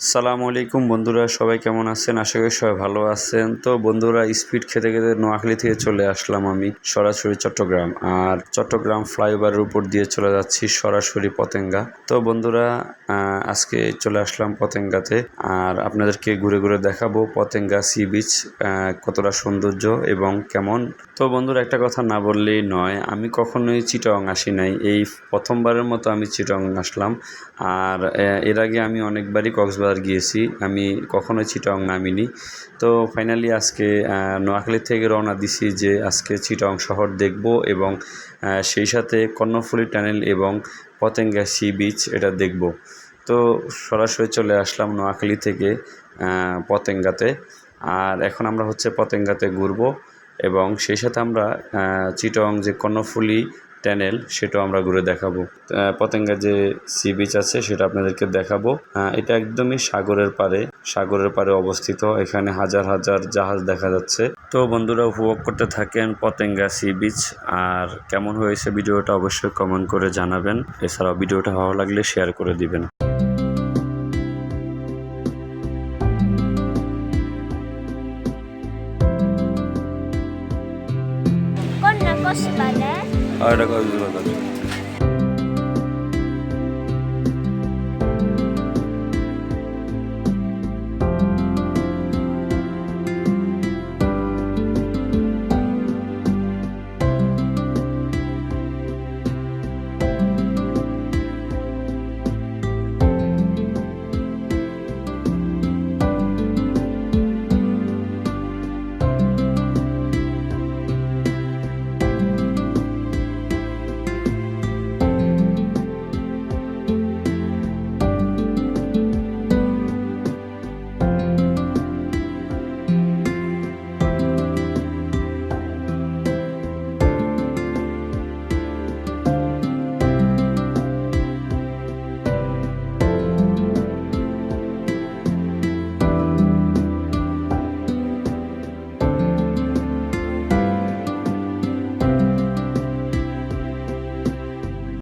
সালামু আলাইকুম বন্ধুরা, সবাই কেমন আছেন? আশা করি সবাই ভালো আছেন। তো বন্ধুরা স্পিড খেতে খেতে নোয়াখালী থেকে চলে আসলাম আমি সরাসরি চট্টগ্রাম। আর চট্টগ্রাম ফ্লাইওভারের উপর দিয়ে চলে যাচ্ছি সরাসরি পতেঙ্গা। তো বন্ধুরা আজকে চলে আসলাম পতেঙ্গাতে। আর আপনাদেরকে ঘুরে ঘুরে দেখাবো পতেঙ্গা সি বিচ কতটা সৌন্দর্য এবং কেমন। তো বন্ধুরা, একটা কথা না বললেই নয়, আমি কখনোই চিটং আসি নাই। এই প্রথমবারের মতো আমি চিটং আসলাম। আর এর আগে আমি অনেকবারই কক্সবাজার গিয়েছি। আমি কখনো চিটং নামিনি। তো ফাইনালি আজকে নোয়াখালী থেকে রওনা দিছি যে আজকে চিটং শহর দেখব এবং সেই সাথে কর্ণফুলী টানেল এবং পতেঙ্গা সি বিচ এটা দেখব। তো সরাসরি চলে আসলাম নোয়াখালী থেকে পতেঙ্গাতে। আর এখন আমরা হচ্ছে পতেঙ্গাতে ঘুরবো এবং সেই সাথে আমরা চিটং যে কর্ণফুলী ট্যানেল, সেটাও আমরা ঘুরে দেখাবো। পতেঙ্গা যে সি বিচ আছে, সেটা আপনাদেরকে দেখাবো। এটা একদমই সাগরের পারে সাগরের পারে অবস্থিত। এখানে হাজার হাজার জাহাজ দেখা যাচ্ছে। তো বন্ধুরা, উপভোগ করতে থাকেন পতেঙ্গা সি বিচ। আর কেমন হয়েছে ভিডিওটা অবশ্যই কমেন্ট করে জানাবেন। এছাড়াও ভিডিওটা ভালো লাগলে শেয়ার করে দিবেন। না? কষবালে আর এটা কক্সবাজার